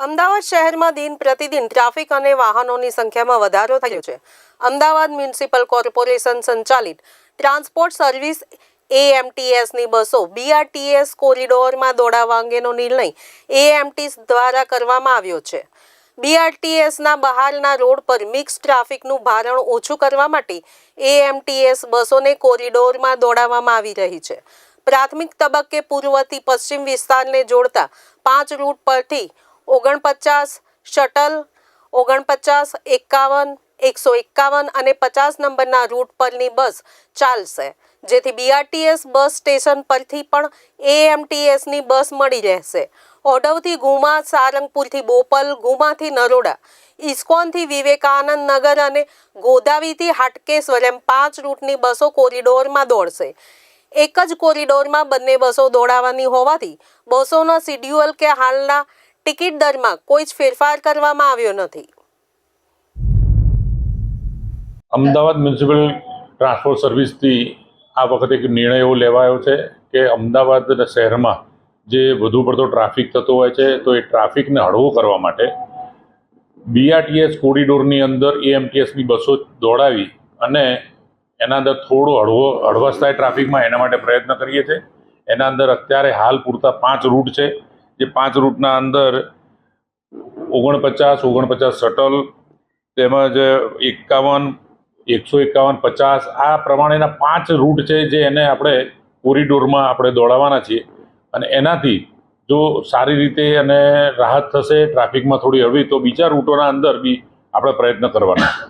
અમદાવાદ શહેરમાં દિન પ્રતિદિન ટ્રાફિક અને વાહનોની સંખ્યામાં વધારો થયો છે. અમદાવાદ મ્યુનિસિપલ કોર્પોરેશન સંચાલિત ટ્રાન્સપોર્ટ સર્વિસ એએમટીએસની બસો, બીઆરટીએસ કોરિડોરમાં દોડાવવા અંગેનો નિર્ણય એએમટી દ્વારા કરવામાં આવ્યો છે. બીઆરટીએસના બહારના રોડ પર મિક્સ ટ્રાફિકનું ભારણ ઓછું કરવા માટે એએમટીએસ બસોને કોરિડોરમાં દોડાવવામાં આવી રહી છે. પ્રાથમિક તબક્કે પૂર્વથી પશ્ચિમ વિસ્તારને જોડતા પાંચ રૂટ પરથી ઓગણપચાસ, શટલ, ઓગણપચાસ, એકાવન, એકસો એકાવન અને પચાસ નંબરના રૂટ પરની બસ ચાલશે, જેથી બીઆરટીએસ બસ સ્ટેશન પરથી પણ એએમટીએસની બસ મળી રહેશે. ઓઢવથી ગુમા, સારંગપુરથી બોપલ, ગુમાથી નરોડા, ઇસ્કોનથી વિવેકાનંદ નગર અને ગોદાવીથી હાટકેશ્વર એમ પાંચ રૂટની બસો કોરિડોરમાં દોડશે. એક જ કોરિડોરમાં બંને બસો દોડાવવાની હોવાથી બસોના શિડ્યુઅલ કે હાલના ટિકિટ દરમાં કોઈ જ ફેરફાર કરવામાં આવ્યો નથી. અમદાવાદ મ્યુનિસિપલ ટ્રાન્સપોર્ટ સર્વિસથી આ વખતે એક નિર્ણય એવો લેવાયો છે કે અમદાવાદ શહેરમાં જે વધુ પડતો ટ્રાફિક થતો હોય છે, તો એ ટ્રાફિકને હળવો કરવા માટે બીઆરટીએસ કોરિડોરની અંદર એએમટીએસની બસો દોડાવી અને એના અંદર થોડો હળવો હળવશ થાય ટ્રાફિકમાં એના માટે પ્રયત્ન કરીએ છીએ. એના અંદર અત્યારે હાલ પૂરતા પાંચ રૂટ છે. જે પાંચ રૂટના અંદર ઓગણપચાસ ઓગણપચાસ શટલ, તેમજ એકાવન, એકસો એકાવન, પચાસ, આ પ્રમાણેના પાંચ રૂટ છે જે એને આપણે કોરિડોરમાં આપણે દોડાવવાના છીએ. અને એનાથી જો સારી રીતે અને રાહત થશે, ટ્રાફિકમાં થોડી હળવી, તો બીજા રૂટોના અંદર બી આપણે પ્રયત્ન કરવાના.